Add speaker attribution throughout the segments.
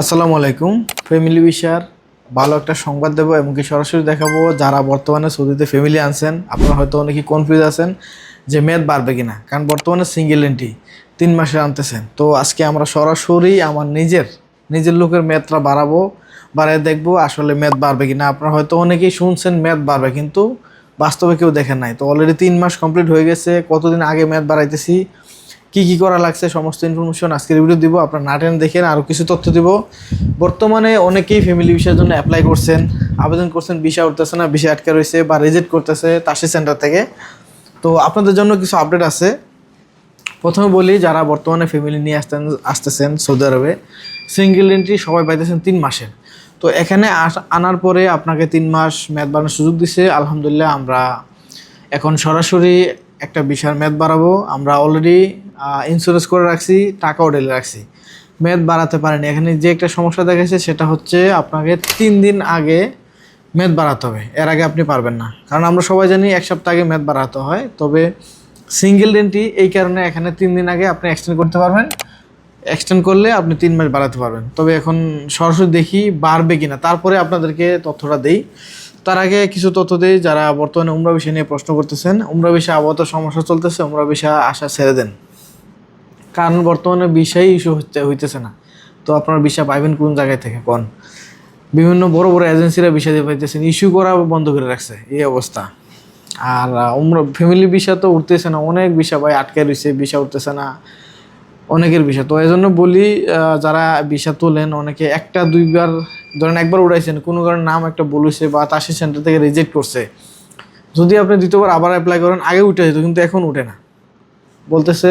Speaker 1: আসসালামু আলাইকুম। ফ্যামিলি বিষয়ার ভালো একটা সংবাদ দেবো এবং কি সরাসরি দেখাবো যারা বর্তমানে সৌদিতে ফ্যামিলি আনছেন, আপনারা হয়তো অনেকেই কনফিউজ আছেন যে মেদ বাড়বে কিনা, কারণ বর্তমানে সিঙ্গেল এন্ট্রি তিন মাসে আনতেছেন। তো আজকে আমরা সরাসরি আমার নিজের নিজের লোকের মেদটা বাড়াবো, বাড়ায় দেখব আসলে মেদ বাড়বে কিনা। আপনারা হয়তো অনেকেই শুনছেন মেদ বাড়বে, কিন্তু বাস্তবে কেউ দেখেন নাই। তো অলরেডি তিন মাস কমপ্লিট হয়ে গেছে, কতদিন আগে মেদ বাড়াইতেছি কি কি করা লাগছে, সমস্ত ইনফরমেশন আজকের ভিডিও দিব। আপনার নাটেন দেখেন আরও কিছু তথ্য দিব। বর্তমানে অনেকেই ফ্যামিলি ভিসার জন্য অ্যাপ্লাই করছেন, আবেদন করছেন ভিসা উঠতেছে না ভিসা আটকে রয়েছে বা রিজেক্ট করতেছে তাসি সেন্টার থেকে। তো আপনাদের জন্য কিছু আপডেট আছে। প্রথমে বলি, যারা বর্তমানে ফ্যামিলি নিয়ে আসতেন, আসতেছেন সৌদি আরবে সিঙ্গেল এন্ট্রি সবাই পাইতেছেন তিন মাসের তো এখানে আনার পরে আপনাকে তিন মাস মেয়াদ বাড়ানোর সুযোগ দিছে। আলহামদুলিল্লাহ আমরা এখন সরাসরি একটা বিষয়ের মেয়াদ বাড়াবো। আমরা অলরেডি ইন্স্যুরেন্স করে রাখছি, টাকাও ঢেলে রাখছি। মেয়াদ বাড়াতে পারেনি। এখানে যে একটা সমস্যা দেখাচ্ছে সেটা হচ্ছে আপনাকে তিন দিন আগে মেয়াদ বাড়াতে হবে। এর আগে আপনি পারবেন না। কারণ আমরা সবাই জানি এক সপ্তাহ আগে মেয়াদ বাড়াতে হয়। তবে সিঙ্গেল রেন্টই এই কারণে এখানে তিন দিন আগে আপনি এক্সটেন্ড করতে পারবেন। এক্সটেন্ড করলে আপনি তিন মাস বাড়াতে পারবেন। তবে এখন সরাসরি দেখি বাড়বে কি না তারপরে আপনাদেরকে তথ্যটা দেই। তার আগে কিছু তথ্য দেই। যারা বর্তমানে উমরা বিষয় নিয়ে প্রশ্ন করতেছেন, উমরা বিষয়ে আবহাওয়া সমস্যা চলতেছে, উমরা বিষয় আশা ছেড়ে দেন। কারণ বর্তমানে বিষয় ইস্যু হচ্ছে হইতেছে না। তো আপনার বিষয় পাইবেন কোন জায়গায় থেকে? কোন? বিভিন্ন বড় বড় এজেন্সিরা বিষয় দিয়ে পাইতেছেন ইস্যু করা বন্ধ করে রাখছে, এই অবস্থা। আর ফ্যামিলি বিষয় তো উঠতেছে না, অনেক বিষয় ভাই আটকে রয়েছে বিষয় উঠতেছে না, অনেকের বিষয়। তো এই জন্য বলি যারা বিষয় তোলেন, অনেকে একটা, দুইবার, ধরেন একবার উড়াইছেন, কোনো কারণে নাম একটা বলেছে বা তাসি সেন্টার থেকে রিজেক্ট করছে। যদি আপনি দ্বিতীয়বার আবার অ্যাপ্লাই করেন, আগে উঠে যেত, কিন্তু এখন উঠে না। বলতেছে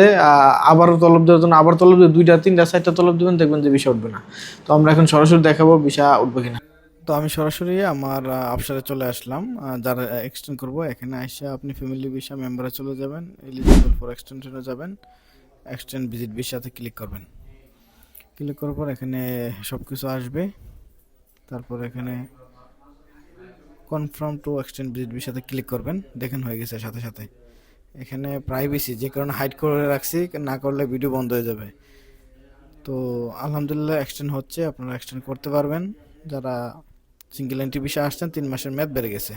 Speaker 1: আবারও তলব দেওয়ার জন্য, আবার তলব দেবে দুইটা, তিনটা, চারটা তলব দেবেন, দেখবেন যে বিষয় উঠবে না। তো আমরা এখন সরাসরি দেখাবো বিষয় উঠবে কিনা। তো আমি সরাসরি আমার অপশানে চলে আসলাম যারা এক্সটেন্ড করব। এখানে এসে আপনি ফ্যামিলি ভিসা মেম্বারে চলে যাবেন এলিজিবল ফর এক্সটেনশনে যাবেন। এক্সটেন্ড ভিজিট ভিসাতে ক্লিক করবেন। ক্লিক করার পর এখানে সব কিছু আসবে। তারপর এখানে কনফার্ম টু এক্সটেন্ড ভিজিট ভিসাতে ক্লিক করবেন। দেখেন হয়ে গেছে সাথে সাথে। এখানে প্রাইভেসি যে কারণে হাইড করে রাখছি, না করলে ভিডিও বন্ধ হয়ে যাবে। তো আলহামদুলিল্লাহ এক্সটেন্ড হচ্ছে, আপনারা এক্সটেন্ড করতে পারবেন। যারা সিঙ্গেল এন্ট্রি বিষয়ে আসছেন, তিন মাসের মেয়াদ বেড়ে গেছে।